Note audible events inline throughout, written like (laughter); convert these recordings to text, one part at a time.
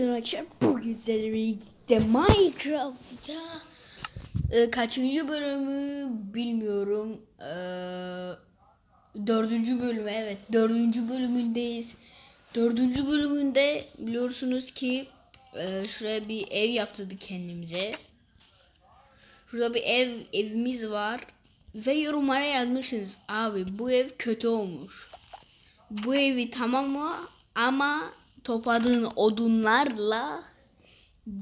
Hepinize arkadaşlar bugün sizlerle birlikte Minecraft'ta e, kaçıncı bölümü bilmiyorum. E, dördüncü bölümü evet dördüncü bölümündeyiz. Dördüncü bölümünde biliyorsunuz ki e, şuraya bir ev yaptırdık kendimize. Şurada bir ev evimiz var ve yorumlara yazmışsınız abi bu ev kötü olmuş. Bu evi tamam mı ama topladığın odunlarla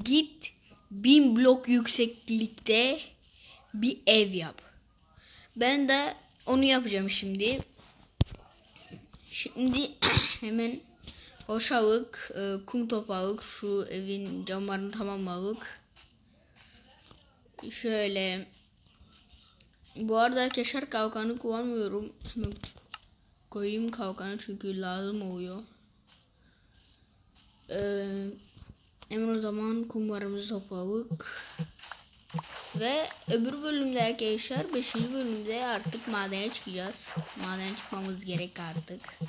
git bin blok yükseklikte bir ev yap. Ben de onu yapacağım şimdi. Şimdi (clears throat) hemen hoşalık, e, kum topladık. Şu evin camlarını tamamladık. Şöyle. Bu arada arkadaşlar kalkanı kullanmıyorum. Hemen koyayım kalkanı çünkü lazım oluyor. Ee, o zaman kumlarımızı topladık. Ve öbür bölümde arkadaşlar 5. bölümde artık madene çıkacağız. Maden çıkmamız gerek artık.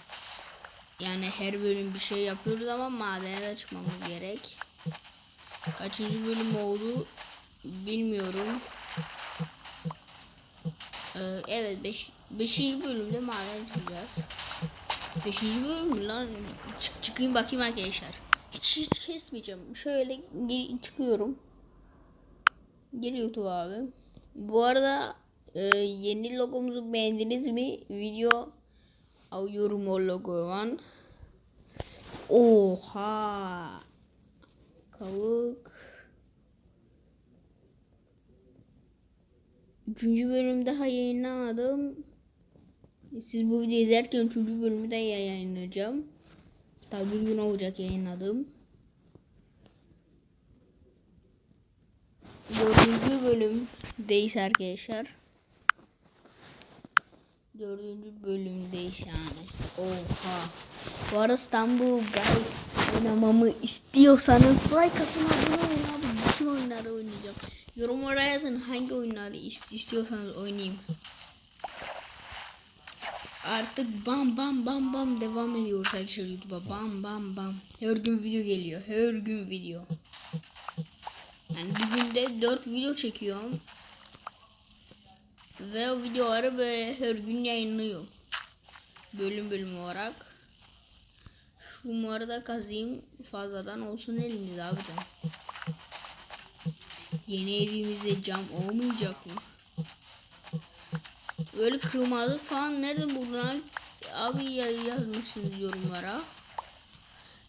Yani her bölüm bir şey yapıyoruz ama madene de çıkmamız gerek. Kaçıncı bölüm oldu bilmiyorum. Ee, evet 5. Beş, 5. bölümde maden çıkacağız. 5. bölüm lan? Çık, çıkayım bakayım arkadaşlar. Hiç, hiç kesmeyeceğim. Şöyle gir, çıkıyorum. Gir YouTube abi. Bu arada e, yeni logomuzu beğendiniz mi? Video alıyorum o logodan. Oha. Kavuk. Üçüncü bölüm daha yayınlamadım. Siz bu videoyu izlerken üçüncü bölümü de yayınlayacağım. Tabi bir gün olacak yayınladım. Dördüncü bölümdeyiz arkadaşlar. Dördüncü bölümdeyiz yani. Oha. Bu arada İstanbul Guys oynamamı istiyorsanız like atın abone olun abi. Bütün oyunları oynayacağım. Yorumlara yazın hangi oyunları istiyorsanız oynayayım. Artık bam bam bam bam devam ediyoruz arkadaşlar YouTube'a. Bam bam bam. Her gün video geliyor. Her gün video. Yani bir günde 4 video çekiyorum. Ve o videoları böyle her gün yayınlıyorum. Bölüm bölüm olarak. Şunları da kazayım. Fazladan olsun elimizde abicim. Yeni evimizde cam olmayacak mı? Böyle kırmazlık falan nereden buldun abi ya yazmışsınız yorumlara.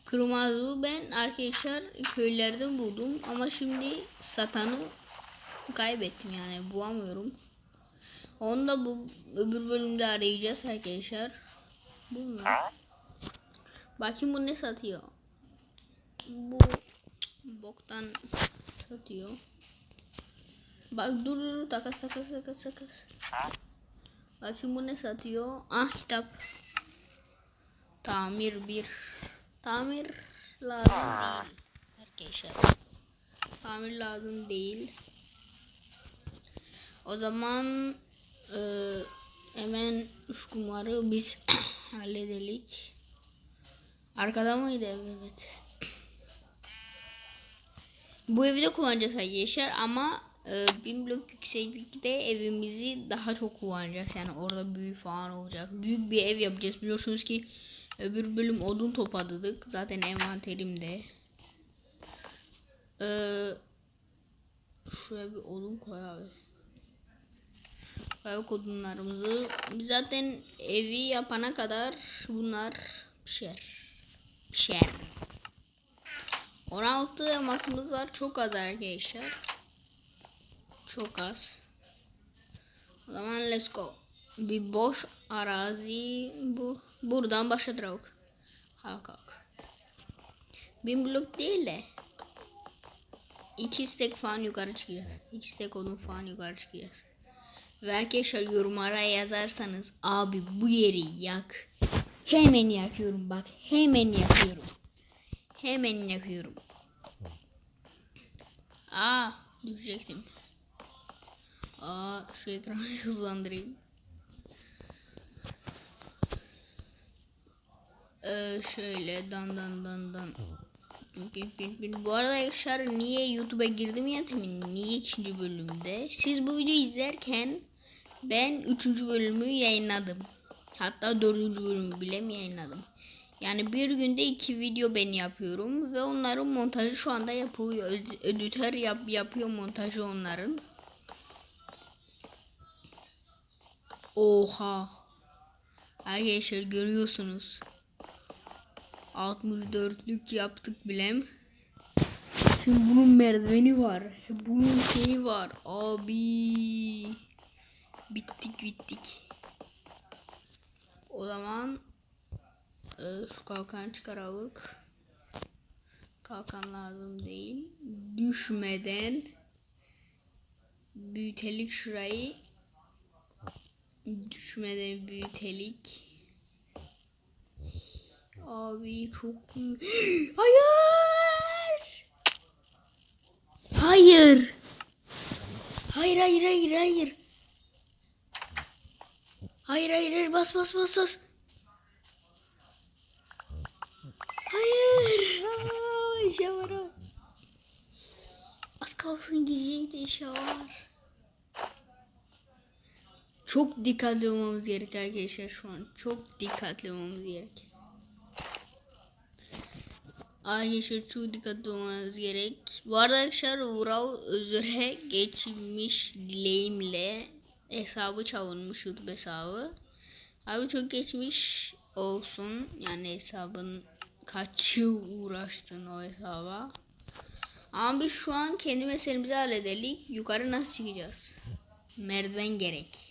Kırmazlığı ben arkadaşlar köylerden buldum ama şimdi satanı kaybettim yani bulamıyorum. Onu da bu öbür bölümde arayacağız arkadaşlar. Bunlar. Bakayım bu ne satıyor. Bu boktan satıyor. Bak dur dur takas takas takas takas. Bakayım bu ne satıyor? Ah kitap. Tamir bir. Tamir lazım değil. Arkadaşlar. Tamir lazım değil. O zaman e, hemen üç kumarı biz (coughs) halledelik. Arkada mıydı ev? Evet. Bu evi de kullanacağız arkadaşlar ama e, bin blok yükseklikte evimizi daha çok kullanacağız. Yani orada büyük falan olacak. Büyük bir ev yapacağız. Biliyorsunuz ki öbür bölüm odun topladık. Zaten envanterimde. Ee, şuraya bir odun koy abi. Koy odunlarımızı. Biz zaten evi yapana kadar bunlar pişer. Pişer. 16 elmasımız var. Çok az arkadaşlar. Çok az. O zaman let's go. Bir boş arazi bu. Buradan başladık. Kalk kalk. Bin blok değil de. iki stek falan yukarı çıkacağız. İki stek odun falan yukarı çıkacağız. Ve arkadaşlar yorumlara yazarsanız abi bu yeri yak. Hemen yakıyorum bak. Hemen yakıyorum. Hemen yakıyorum. Aa düşecektim. Aa şu ekranı (laughs) hızlandırayım. Ee, şöyle dan dan dan dan Bin, bin, bin. Bu arada arkadaşlar niye YouTube'a girdim ya tabii niye ikinci bölümde. Siz bu videoyu izlerken ben üçüncü bölümü yayınladım. Hatta dördüncü bölümü bile mi yayınladım. Yani bir günde iki video ben yapıyorum ve onların montajı şu anda yapıyor. Ed- Editör yap, yapıyor montajı onların. Oha. Arkadaşlar görüyorsunuz. 64'lük yaptık bilem. Şimdi bunun merdiveni var. Bunun şeyi var. Abi. Bittik bittik. O zaman e, şu kalkanı çıkaralım. Kalkan lazım değil. Düşmeden büyütelik şurayı. Düşmeden büyütelik. Abi çok büyük. (gasps) Hayır. Hayır. Hayır hayır hayır hayır. Hayır hayır hayır bas bas bas bas. Hayır. Aa, işe var o. Az kalsın gidecekti işe var. Çok dikkatli olmamız gerek arkadaşlar şu an. Çok dikkatli olmamız gerek. Arkadaşlar çok dikkatli olmanız gerek. Bu arada arkadaşlar Vural özüre geçmiş dileğimle hesabı çalınmış YouTube hesabı. Abi çok geçmiş olsun. Yani hesabın kaç yıl uğraştın o hesaba. Ama biz şu an kendi meselemizi halledelim. Yukarı nasıl çıkacağız? Merdiven gerek.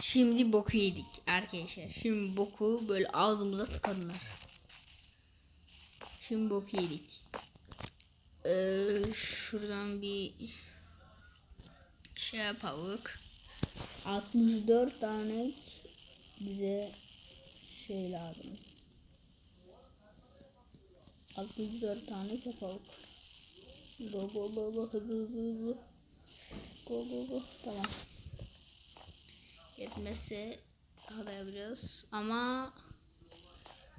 Şimdi boku yedik arkadaşlar. Şimdi boku böyle ağzımıza tıkadılar. Şimdi boku yedik. Ee, şuradan bir şey yapalım. 64 tane bize şey lazım. 64 tane yapalım. Go go go go hızlı hızlı hızlı. Go go go. Tamam. Da yapacağız. Ama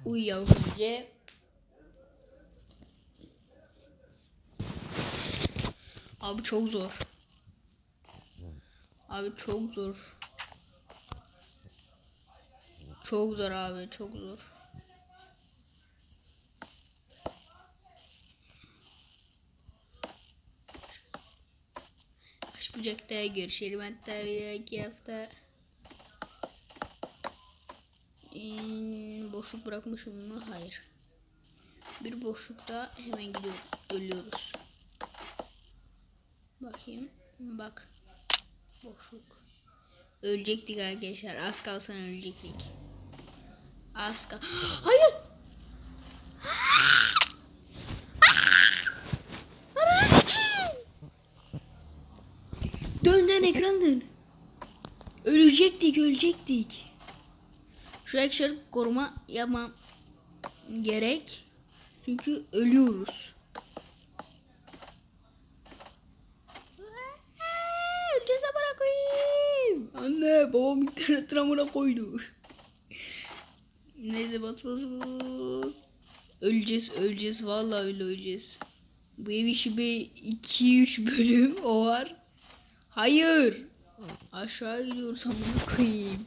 uyuyalım önce. Abi çok zor. Abi çok zor. Çok zor abi çok zor. Baş bucakta görüşelim hatta bir dahaki hafta. Boşluk bırakmışım mı? Hayır. Bir boşlukta hemen gidiyor, ölüyoruz. Bakayım. Bak. Boşluk. Ölecektik arkadaşlar. Az kalsın ölecektik. Az kal. (gasps) Hayır. (gasps) Dön dön ekran dön. Ölecektik ölecektik. Şu koruma yapmam gerek. Çünkü ölüyoruz. Öleceğiz amına koyayım. Anne babam internet amına koydu. Neyse bas bas bas. Öleceğiz öleceğiz vallahi öyle öleceğiz. Bu ev işi bir 2-3 bölüm o var. Hayır. Aşağı gidiyoruz amına koyayım.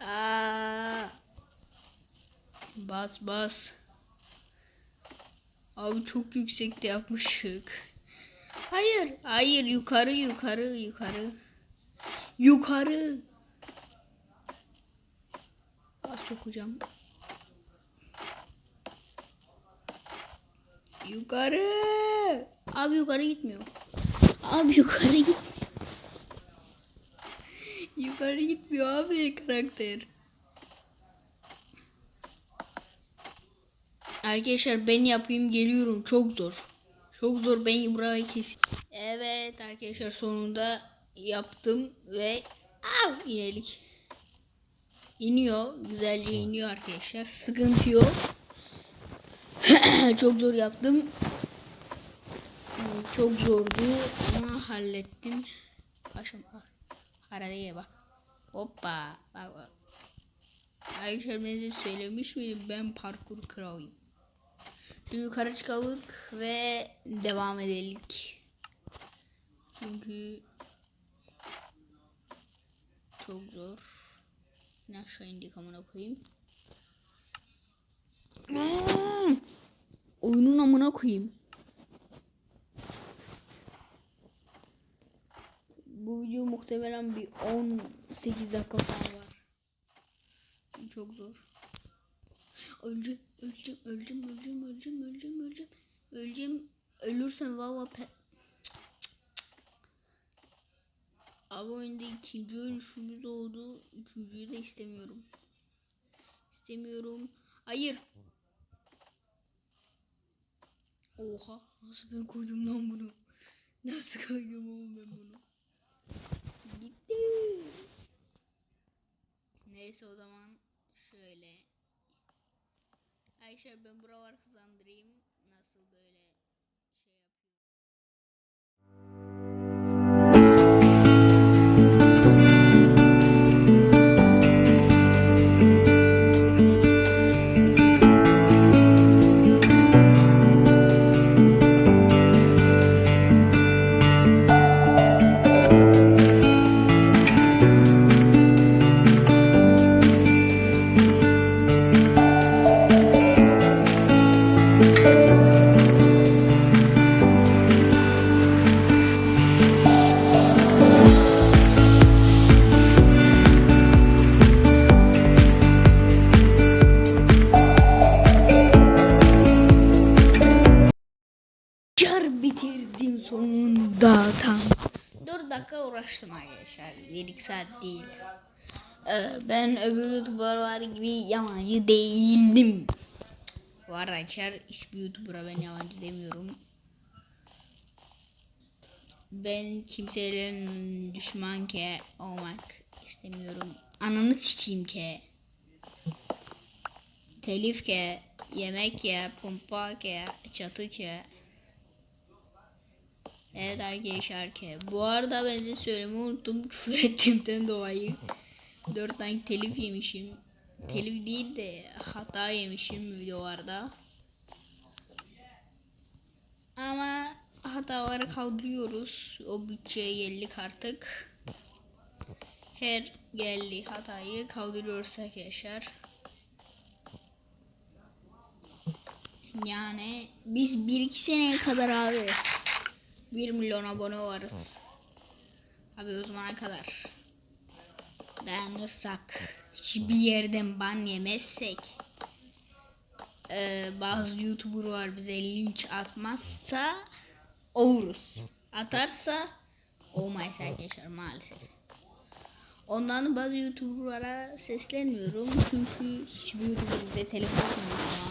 Aa. Bas bas. Abi çok yüksekte yapmışık. Hayır, hayır yukarı yukarı yukarı. Yukarı. Bas sokacağım. Yukarı. Abi yukarı gitmiyor. Abi yukarı gitmiyor. (laughs) yukarı gitmiyor abi karakter. Arkadaşlar ben yapayım geliyorum çok zor. Çok zor ben burayı keseyim. Evet arkadaşlar sonunda yaptım ve av inelik. İniyor güzelce iniyor arkadaşlar sıkıntı yok. (clears throat) çok zor yaptım. Çok zordu ama hallettim. Paşam bak. Haradeye bak. Hoppa. Bak bak. Arkadaşlar ben size söylemiş miydim ben parkur kralıyım. Yukarı çıkalım ve devam edelim. Çünkü çok zor. Ne aşağı indik amına koyayım. Aa! Oyunun amına koyayım. Bu video muhtemelen bir 18 dakika falan var. Çok zor. Öleceğim, öleceğim, öleceğim, öleceğim, öleceğim, öleceğim, öleceğim. Öleceğim. Ölürsem valla pe... Abi oyunda ikinci ölüşümüz oldu. Üçüncüyü de istemiyorum. İstemiyorum. Hayır. Oha. Nasıl ben koydum lan bunu? Nasıl koydum oğlum ben bunu? Gitti. Neyse o zaman şöyle. Ayşe ben buraları hızlandırayım. Nasıl böyle uğraştım arkadaşlar. 1-2 saat değil. Ee, ben öbür youtuberlar gibi yabancı değildim. Arada arkadaşlar hiçbir youtuber'a ben yabancı demiyorum. Ben kimseyle düşman ke olmak istemiyorum. Ananı sikeyim ke. Telif ke, yemek ye, pompa ke, çatı ke. Evet arkadaşlar ki. Bu arada ben size söylemeyi unuttum. (laughs) Küfür ettiğimden dolayı. 4 tane telif yemişim. Telif değil de hata yemişim videolarda. Ama hataları kaldırıyoruz. O bütçeye geldik artık. Her geldi hatayı kaldırıyoruz arkadaşlar. Yani biz 1-2 seneye kadar abi 1 milyon abone varız. Abi o zamana kadar dayanırsak hiçbir yerden ban yemezsek eee, bazı youtuber var bize linç atmazsa oluruz. Atarsa olmayız arkadaşlar maalesef. Ondan bazı youtuberlara seslenmiyorum çünkü hiçbir youtuber bize telefon etmiyor şu an.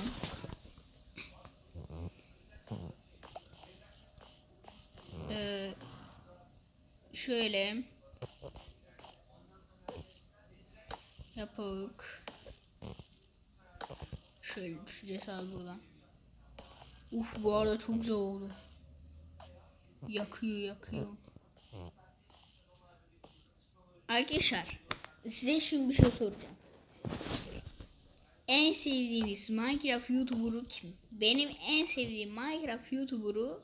Ee, şöyle. Yapık. Şöyle düşeceğiz abi buradan. Uf bu arada çok güzel oldu. Yakıyor yakıyor. Arkadaşlar size şimdi bir şey soracağım. En sevdiğiniz Minecraft YouTuber'u kim? Benim en sevdiğim Minecraft YouTuber'u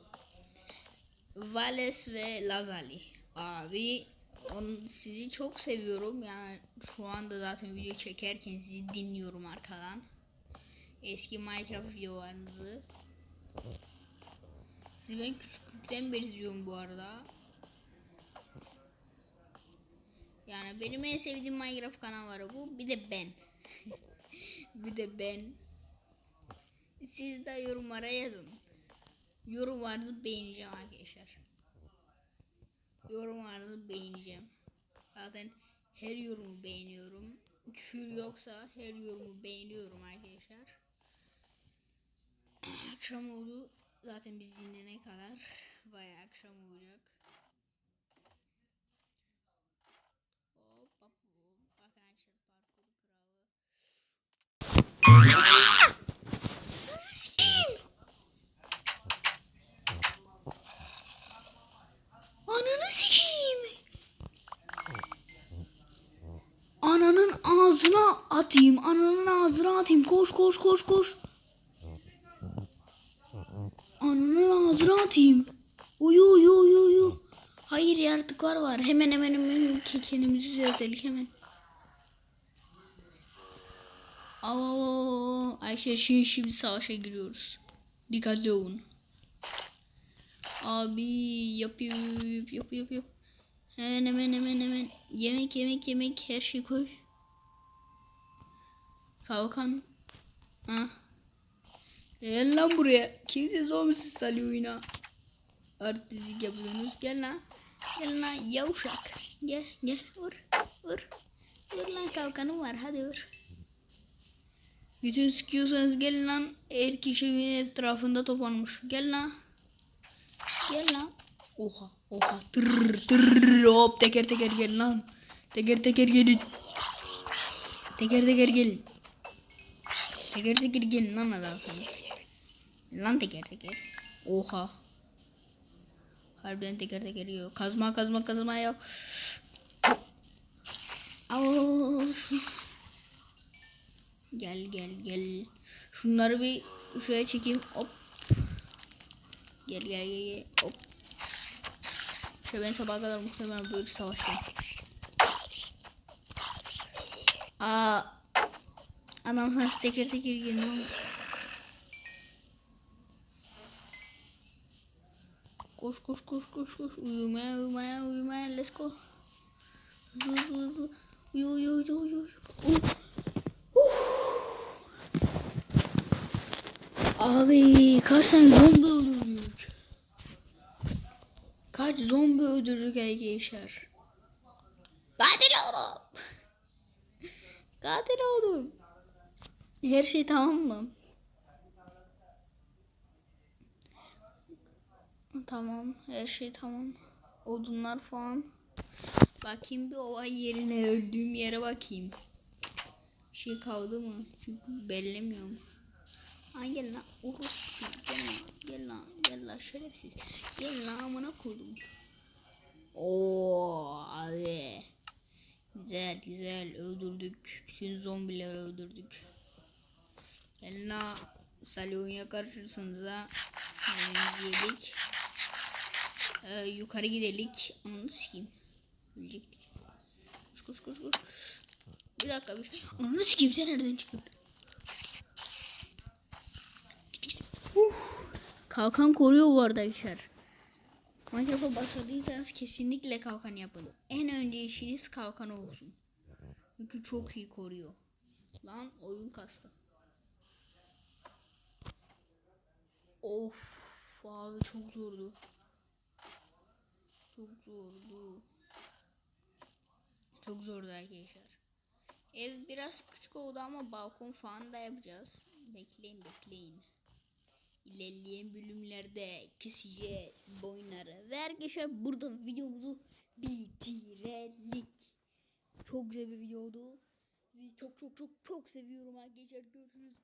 Vales ve Lazali. Abi on, sizi çok seviyorum. Yani şu anda zaten video çekerken sizi dinliyorum arkadan. Eski Minecraft videolarınızı. Sizi ben küçüklükten beri izliyorum bu arada. Yani benim en sevdiğim Minecraft kanalları bu. Bir de ben. (laughs) bir de ben. Siz de yorumlara yazın. Yorumlarınızı beğeneceğim arkadaşlar. Yorumlarınızı beğeneceğim. Zaten her yorumu beğeniyorum. Küfür yoksa her yorumu beğeniyorum arkadaşlar. akşam oldu. Zaten biz dinlene kadar bayağı akşam olacak. Hop hop hop. Arkadaşlar parkur kralı. Sikeyim. Ananı sikeyim. Ananın ağzına atayım. Ananın ağzına atayım. Koş koş koş koş. ağzına atayım. Uyu uyu uyu uyu. Hayır yaratıklar var. Hemen hemen hemen ke- kendimizi düzeltelim hemen. Aa, Ayşe şimdi, şimdi savaşa giriyoruz. Dikkatli olun. Abi yapıyor yap yap yap yap. Hemen hemen hemen hemen. Yemek yemek yemek her şey koy. Kalkan. Ha. Gel lan buraya. Kimse zombisiz salıyor oyuna. Artistlik yapıyorsunuz. Gel lan. Gel lan yavşak. Gel gel vur vur. Vur lan kalkanım var hadi vur. Bütün sıkıyorsanız gelin lan. Her kişi evin etrafında toplanmış. Gel lan. Gel lan. Oha oha. Tırr tırr hop teker teker gel lan. Teker teker gelin. Teker teker gelin. Teker teker gelin lan adamsınız. Lan teker teker. Oha. Harbiden teker teker yiyor. Kazma kazma kazma. Al şu. Gel gel gel. Şunları bir şuraya çekeyim. Hop. Gel gel gel gel. Hop. İşte ben sabaha kadar muhtemelen böyle savaşacağım. Aa. Adam sana teker teker geliyor. Koş koş koş koş koş. Uyumaya uyumaya uyumaya. Let's go. Hızlı hızlı hızlı. Uyu uyu uyu uyu. uyu. Uh. Abi kaç tane zombi öldürdük? Kaç zombi öldürdük arkadaşlar? Katil oldum. Katil oldum. Her şey tamam mı? Tamam, her şey tamam. Odunlar falan. Bakayım bir olay yerine öldüğüm yere bakayım. Bir şey kaldı mı? Çünkü bellemiyorum. Ay gel lan. Orospu. Gel lan. Gel lan. Gel lan şerefsiz. Gel lan amına koydum. Oo abi. Güzel güzel öldürdük. Bütün zombileri öldürdük. Gel lan. Salyonya karşısında yedik. Ee, yukarı gidelik. Onu sikeyim. Ölecektik. Koş koş koş koş. Bir dakika bir şey. Onu sikeyim sen nereden çıktın? Kalkan koruyor bu arada içer. Minecraft'a başladıysanız kesinlikle kalkan yapın. En önce işiniz kalkan olsun. Çünkü çok iyi koruyor. Lan oyun kastı. Of abi çok zordu. Çok zordu. Çok zordu arkadaşlar. Ev biraz küçük oldu ama balkon falan da yapacağız. Bekleyin bekleyin. İlerleyen bölümlerde keseceğiz bu oyunları. Ve arkadaşlar burada videomuzu bitirelim. Çok güzel bir video oldu. Sizi çok çok çok çok seviyorum arkadaşlar. Görüşürüz.